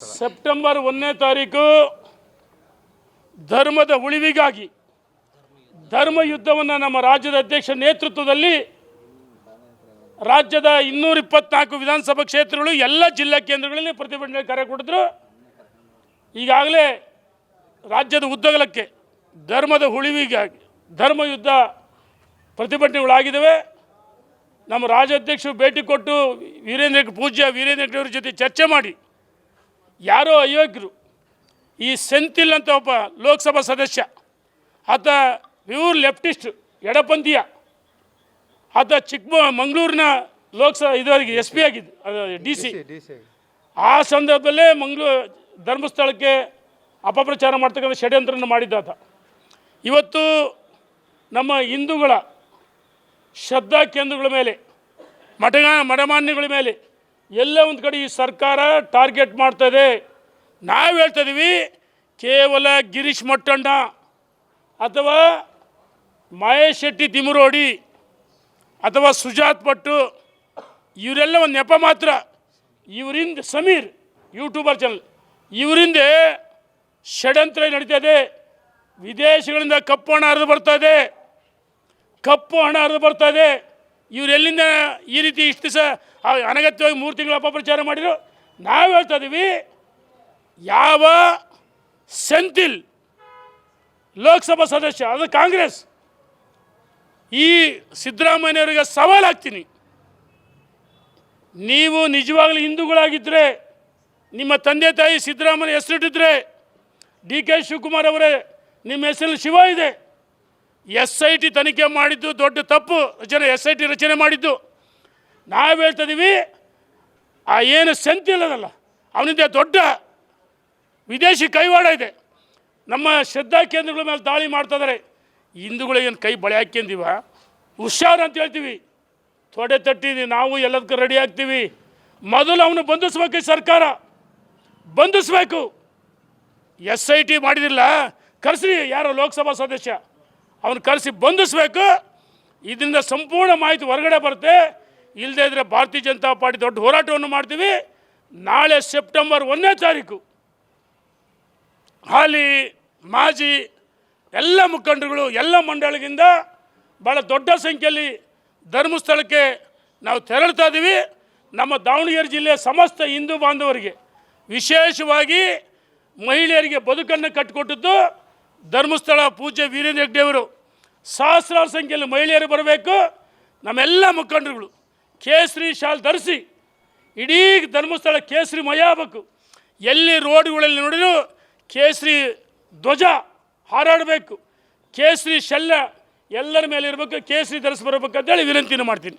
September ಒಂದನೇ ತಾರೀಕು ಧರ್ಮದ ಉಳಿವಿಗಾಗಿ ಧರ್ಮ ಯುದ್ಧವನ್ನು ನಮ್ಮ ರಾಜ್ಯದ ಅಧ್ಯಕ್ಷ ನೇತೃತ್ವದಲ್ಲಿ ರಾಜ್ಯದ ಇನ್ನೂರ ಇಪ್ಪತ್ನಾಲ್ಕು ವಿಧಾನಸಭಾ ಕ್ಷೇತ್ರಗಳು ಎಲ್ಲ ಜಿಲ್ಲಾ ಕೇಂದ್ರಗಳಲ್ಲಿ ಪ್ರತಿಭಟನೆ ಕರೆ ಕೊಟ್ಟಿದ್ರು ಈಗಾಗಲೇ ರಾಜ್ಯದ ಉದ್ದಗಲಕ್ಕೆ ಧರ್ಮದ ಉಳಿವಿಗಾಗಿ ಧರ್ಮ ಯುದ್ಧ ಪ್ರತಿಭಟನೆಗಳಾಗಿದ್ದಾವೆ. ನಮ್ಮ ರಾಜ್ಯಾಧ್ಯಕ್ಷರು ಭೇಟಿ ಕೊಟ್ಟು ವೀರೇಂದ್ರ ಪೂಜ್ಯ ವೀರೇಂದ್ರ ಅವರ ಜೊತೆ ಚರ್ಚೆ ಮಾಡಿ ಯಾರೋ ಅಯೋಗ್ಯರು ಈ ಸೆಂತಿಲ್ ಅಂತ ಒಬ್ಬ ಲೋಕಸಭಾ ಸದಸ್ಯ ಆತ ಪ್ಯೂರ್ ಲೆಫ್ಟಿಸ್ಟ್ ಎಡಪಂಥೀಯ. ಆತ ಚಿಕ್ಕ ಮಂಗಳೂರಿನ ಲೋಕಸಭಾ ಇದುವರೆಗೆ ಎಸ್ ಪಿ ಆಗಿದ್ದು ಡಿ ಸಿ. ಆ ಸಂದರ್ಭದಲ್ಲೇ ಮಂಗಳೂರು ಧರ್ಮಸ್ಥಳಕ್ಕೆ ಅಪಪ್ರಚಾರ ಮಾಡ್ತಕ್ಕಂಥ ಷಡ್ಯಂತ್ರನ ಮಾಡಿದ್ದ ಆತ. ಇವತ್ತು ನಮ್ಮ ಹಿಂದೂಗಳ ಶ್ರದ್ಧಾ ಕೇಂದ್ರಗಳ ಮೇಲೆ ಮಠಗ ಮಠಮಾನ್ಯಗಳ ಮೇಲೆ ಎಲ್ಲ ಒಂದು ಕಡೆ ಈ ಸರ್ಕಾರ ಟಾರ್ಗೆಟ್ ಮಾಡ್ತಾ ಇದೆ. ನಾವು ಹೇಳ್ತಾ ಇದೀವಿ, ಕೇವಲ ಗಿರೀಶ್ ಮಟ್ಟಣ್ಣ ಅಥವಾ ಮಹೇಶ್ ಶೆಟ್ಟಿ ತಿಮುರೋಡಿ ಅಥವಾ ಸುಜಾತ್ ಭಟ್ಟು ಇವರೆಲ್ಲ ಒಂದು ನೆಪ ಮಾತ್ರ. ಇವರಿಂದ ಸಮೀರ್, ಯೂಟ್ಯೂಬರ್ ಚಾನಲ್ ಇವರಿಂದ ಷಡ್ಯಂತ್ರ ನಡೀತಾ ಇದೆ. ವಿದೇಶಗಳಿಂದ ಕಪ್ಪು ಹಣ ಹರಿದು ಬರ್ತಾ ಇದೆ. ಕಪ್ಪು ಹಣ ಹರಿದು ಬರ್ತಾ ಇದೆ. ಇವ್ರು ಎಲ್ಲಿಂದ ಈ ರೀತಿ ಇಷ್ಟು ದಿವಸ ಅನಗತ್ಯವಾಗಿ ಮೂರು ತಿಂಗಳ ಅಪಪ್ರಚಾರ ಮಾಡಿದ್ರು? ನಾವು ಹೇಳ್ತಾ ಇದ್ದೀವಿ ಯಾವ ಸೆಂತಿಲ್ ಲೋಕಸಭಾ ಸದಸ್ಯ, ಅದು ಕಾಂಗ್ರೆಸ್, ಈ ಸಿದ್ದರಾಮಯ್ಯವರಿಗೆ ಸವಾಲು ಹಾಕ್ತೀನಿ. ನೀವು ನಿಜವಾಗ್ಲೂ ಹಿಂದೂಗಳಾಗಿದ್ದರೆ ನಿಮ್ಮ ತಂದೆ ತಾಯಿ ಸಿದ್ದರಾಮಯ್ಯ ಹೆಸರಿಟ್ಟಿದ್ರೆ, ಡಿ ಕೆ ಶಿವಕುಮಾರ್ ಅವರೇ ನಿಮ್ಮ ಹೆಸರಲ್ಲಿ ಶಿವ ಇದೆ. ಎಸ್ ಐ ಟಿ ತನಿಖೆ ಮಾಡಿದ್ದು ದೊಡ್ಡ ತಪ್ಪು. ರಚನೆ ಎಸ್ ಐ ಟಿ ರಚನೆ ಮಾಡಿದ್ದು. ನಾವು ಹೇಳ್ತಿದ್ದೀವಿ ಆ ಏನು ಸೆಂತಿಲ್ಲದಲ್ಲ ಅವನಿಂದ ದೊಡ್ಡ ವಿದೇಶಿ ಕೈವಾಡ ಇದೆ. ನಮ್ಮ ಶ್ರದ್ಧಾ ಕೇಂದ್ರಗಳ ಮೇಲೆ ದಾಳಿ ಮಾಡ್ತಾಯಿದ್ದಾರೆ ಹಿಂದೂಗಳಿಗೇನು ಕೈ ಬಳೆ ಹಾಕ್ಯಂದಿವ? ಹುಷಾರು ಅಂತ ಹೇಳ್ತೀವಿ. ತೊಡೆ ತಟ್ಟಿದ್ವಿ, ನಾವು ಎಲ್ಲದಕ್ಕೂ ರೆಡಿ ಆಗ್ತೀವಿ. ಮೊದಲು ಅವನು ಬಂಧಿಸ್ಬೇಕು ಸರ್ಕಾರ. ಬಂಧಿಸ್ಬೇಕು. ಎಸ್ ಐ ಟಿ ಮಾಡಿದಿಲ್ಲ. ಕರೆಸ್ರಿ, ಯಾರೋ ಲೋಕಸಭಾ ಸದಸ್ಯ. ಅವನು ಕರೆಸಿ ಬಂಧಿಸ್ಬೇಕು. ಇದರಿಂದ ಸಂಪೂರ್ಣ ಮಾಹಿತಿ ಹೊರಗಡೆ ಬರುತ್ತೆ. ಇಲ್ಲದೇ ಇದ್ದರೆ ಭಾರತೀಯ ಜನತಾ ಪಾರ್ಟಿ ದೊಡ್ಡ ಹೋರಾಟವನ್ನು ಮಾಡ್ತೀವಿ. ನಾಳೆ ಸೆಪ್ಟೆಂಬರ್ ಒಂದನೇ ತಾರೀಕು ಹಾಲಿ, ಮಾಜಿ ಎಲ್ಲ ಮುಖಂಡರುಗಳು, ಎಲ್ಲ ಮಂಡಳಿಗಿಂದ ಭಾಳ ದೊಡ್ಡ ಸಂಖ್ಯೆಯಲ್ಲಿ ಧರ್ಮಸ್ಥಳಕ್ಕೆ ನಾವು ತೆರಳ್ತಾ ಇದ್ದೀವಿ ನಮ್ಮ ದಾವಣಗೆರೆ ಜಿಲ್ಲೆಯ ಸಮಸ್ತ ಹಿಂದೂ ಬಾಂಧವರಿಗೆ ವಿಶೇಷವಾಗಿ ಮಹಿಳೆಯರಿಗೆ ಬದುಕನ್ನು ಕಟ್ಟಿಕೊಟ್ಟದ್ದು ಧರ್ಮಸ್ಥಳ ಪೂಜ್ಯ ವೀರೇಂದ್ರ ಹೆಗ್ಡೆಯವರು ಸಹಸ್ರಾರು ಸಂಖ್ಯೆಯಲ್ಲಿ ಮಹಿಳೆಯರು ಬರಬೇಕು. ನಮ್ಮೆಲ್ಲ ಮುಖಂಡರುಗಳು ಕೇಸರಿ ಶಾಲ್ ಧರಿಸಿ, ಇಡೀ ಧರ್ಮಸ್ಥಳ ಕೇಸರಿ ಮಯ ಆಗಬೇಕು. ಎಲ್ಲಿ ರೋಡ್ಗಳಲ್ಲಿ ನೋಡಿದ್ರು ಕೇಸರಿ ಧ್ವಜ ಹಾರಾಡಬೇಕು. ಕೇಸರಿ ಶಲ್ಯ ಎಲ್ಲರ ಮೇಲೆ ಇರಬೇಕು, ಕೇಸರಿ ಧರಿಸಿ ಬರಬೇಕು ಅಂತೇಳಿ ವಿನಂತಿನ ಮಾಡ್ತೀನಿ.